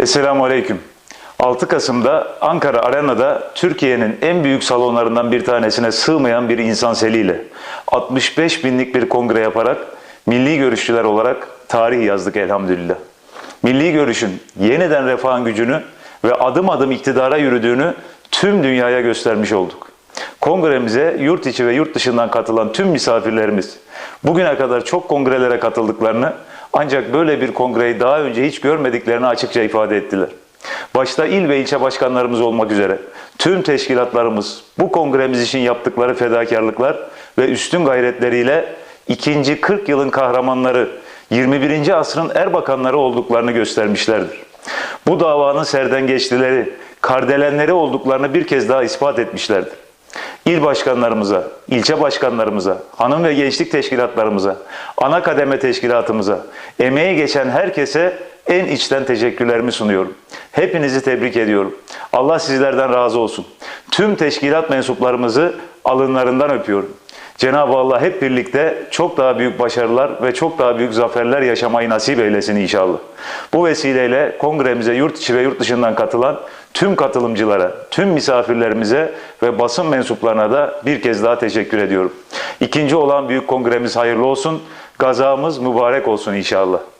Esselamu Aleyküm. 6 Kasım'da Ankara Arena'da Türkiye'nin en büyük salonlarından bir tanesine sığmayan bir insan seliyle 65 binlik bir kongre yaparak milli görüşçüler olarak tarih yazdık elhamdülillah. Milli görüşün yeniden refahın gücünü ve adım adım iktidara yürüdüğünü tüm dünyaya göstermiş olduk. Kongremize yurt içi ve yurt dışından katılan tüm misafirlerimiz bugüne kadar çok kongrelere katıldıklarını ancak böyle bir kongreyi daha önce hiç görmediklerini açıkça ifade ettiler. Başta il ve ilçe başkanlarımız olmak üzere tüm teşkilatlarımız bu kongremiz için yaptıkları fedakarlıklar ve üstün gayretleriyle ikinci 40 yılın kahramanları 21. asrın erbakanları olduklarını göstermişlerdir. Bu davanın serden geçtileri, kardelenleri olduklarını bir kez daha ispat etmişlerdir. İl başkanlarımıza, ilçe başkanlarımıza, hanım ve gençlik teşkilatlarımıza, ana kademe teşkilatımıza, emeği geçen herkese en içten teşekkürlerimi sunuyorum. Hepinizi tebrik ediyorum. Allah sizlerden razı olsun. Tüm teşkilat mensuplarımızı alınlarından öpüyorum. Cenab-ı Allah hep birlikte çok daha büyük başarılar ve çok daha büyük zaferler yaşamayı nasip eylesin inşallah. Bu vesileyle kongremize yurt içi ve yurt dışından katılan tüm katılımcılara, tüm misafirlerimize ve basın mensuplarına da bir kez daha teşekkür ediyorum. İkinci olan büyük kongremiz hayırlı olsun, gazamız mübarek olsun inşallah.